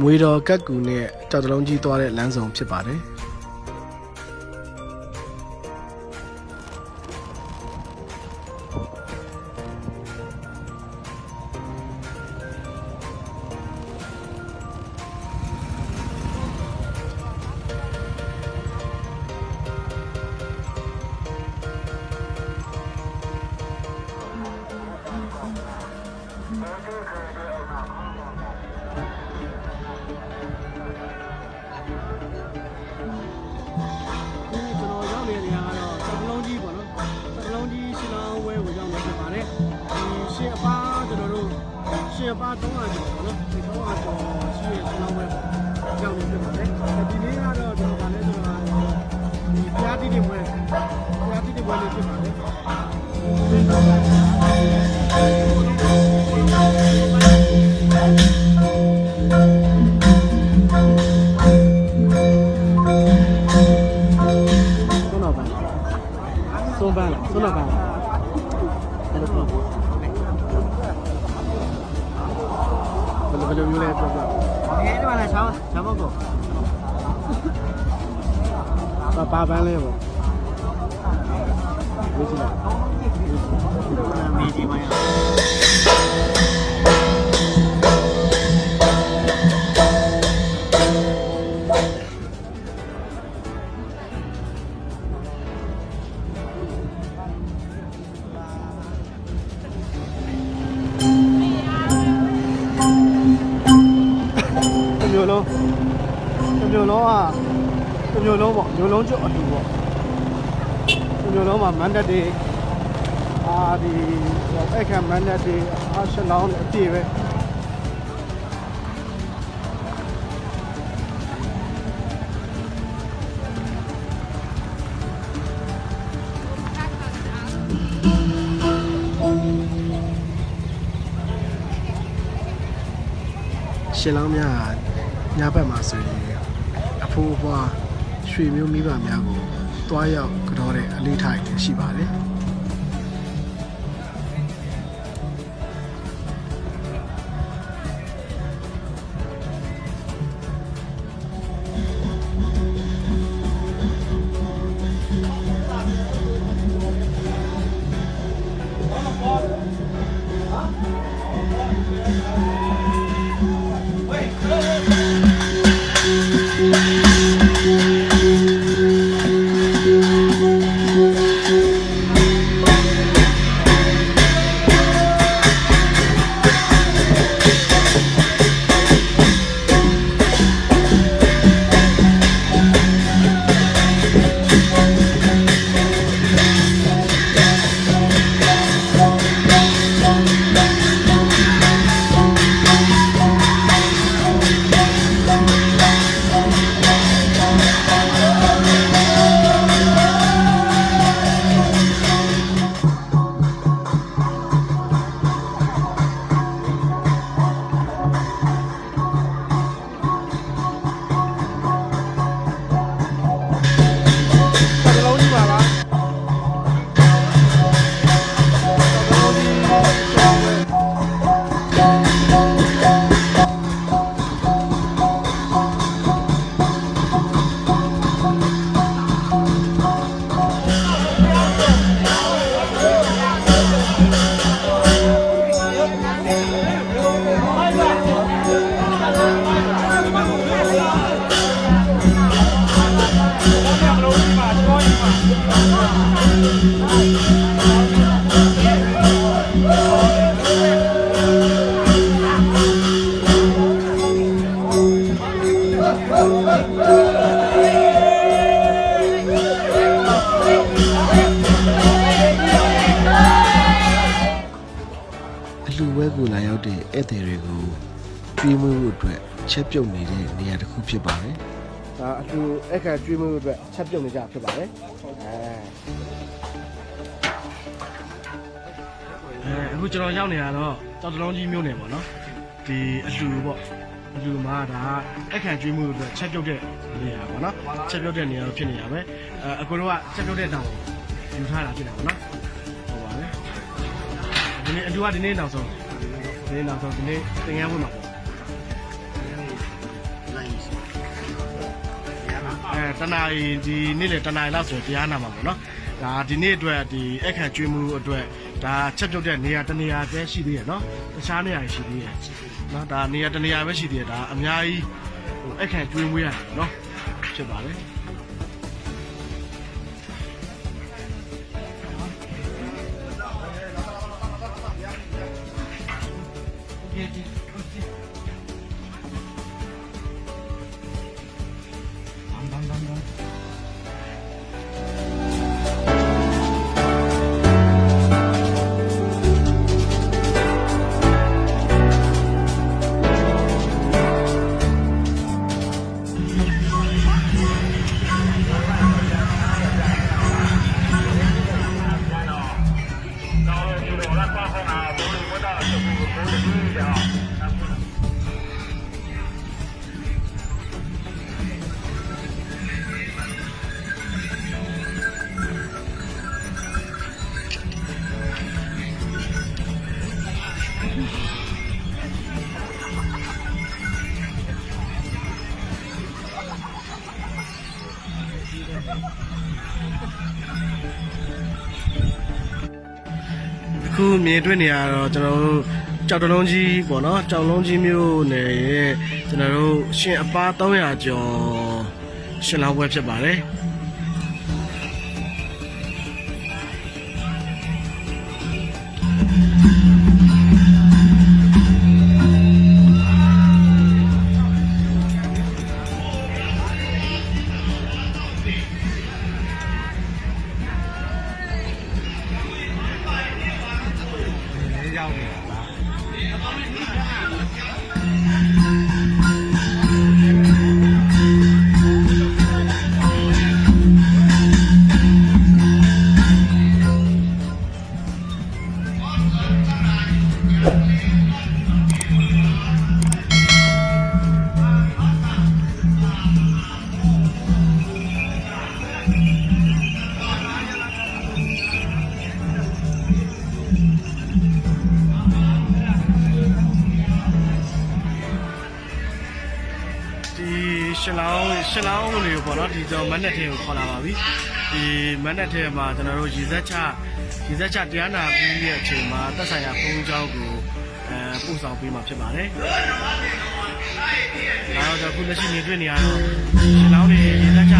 မွေတော်ကတ်ကူနဲ့ကြောက်တလုံးကြီးသွားတဲ့လမ်းဆောင်ဖြစ်ပါတယ် ရှင်အပါ300ကျော်ပေါ့နော်ဒီ300ကျော်ရှိရဲ့ရှင်လောင်းဝဲပေါ့ရောက်နေဖြစ်ပါတယ်ဒီနေ့ကတော့ကျွန်တော်ဗာလဲဆိုတော့ဒီပြားတိတိပွဲပြားတိတိပွဲလေးဖြစ်ပါတ လည်းချောင်းချောင်းမကိုပါပါပန်းလေး တစ်မျိုးလုံးပေါ့မျိုးလုံးကျွတ်အတူပေါ့တစ်မျိုးလုံးမှာမန်ဒတ်တွေအာဒီအဲ့ခံမန်ဒတ်တွေအာရှလောင်းအပြည့်ပဲရှင်လောင်းများညဘက်မှာဆိုရင်အဖိုးအဖွား ရွှေမျိုးမိဘများကိုတွားရောက်ကြောတဲ့အလေးထားရရှိပါတယ် လူဝဲကိုလာရောက်တဲ့ဧည့်သည်တွေကိုပြေးမွေးဖို့အတွက်ချက်ပြုတ်နေတဲ့နေရာတစ်ခုဖြစ်ပါတယ်ဒါအတူအခါကျွေးမှုအတွက်ချက်ပြုတ်နေကြဖြစ်ပါတယ်အဲ အခုကျွန်တော်ရောက်နေတာတော့တောက်တလုံးကြီးမြို့နယ်ပေါ့နော်ဒီအလှူပေါ့အလှူမှာဒါအခန့်ကျွေးမှုအတွက်ချက်ပြုတ်တဲ့နေရာပေါ့နော်ချက်ပြုတ်တဲ့နေရာဖြစ်နေတာပဲအဲအကိုတို့ကချက်ပြုတ်တဲ့တောင်ယူထားတာဖြစ်တာပေါ့နော်ဟုတ်ပါပဲဒီနေ့အလှူကဒီနေ့နောက်ဆုံးဒီနေ့နောက်ဆုံးဒီနေ့သင်ငန်းဖို့မှာပေါ့အဲတနာရီဒီနေ့လေတနာရီလောက်ဆိုတရားနာမှာပေါ့နော် ဒါဒီနေ့အတွက်ဒီအခန့်ကျွေးမှုအတွက်ဒါချက်ပြုတ်တဲ့နေရာတစ်နေရာတည်းရှိသေးရနော်တခြားနေရာရှိသေးရနော်ဒါနေရာတစ်နေရာပဲရှိသေးရဒါအများကြီးဟိုအခန့်ကျွေးမွေးရတယ်နော်ဖြစ်ပါတယ် ခုမြင်တွေ့နေရတော့ကျွန်တော်တို့ ကြောက်တလုံးကြီးပေါ့နော်ကြောက်လုံးကြီးမျိုးနယ်ရဲ့ကျွန်တော်တို့ရှင်အပား300ကျော်ရှင်လောင်းပွဲဖြစ်ပါတယ် ရှင်လောင်းလေးကိုပေါ့နော်ဒီကျွန်တော်မက်နက်ထဲကိုခေါ်လာပါပြီဒီမက်နက်ထဲမှာကျွန်တော်တို့ရေစက်ချရေစက်ချတရားနာပြီးတဲ့အချိန်မှာသက်ဆိုင်ရာဘုန်းကြီးကိုအဲပို့ဆောင်ပေးမှာဖြစ်ပါတယ်ဒါတော့အခုလက်ရှိနေတွေ့နေရတော့ရှင်လောင်းလေးရေစက်ချ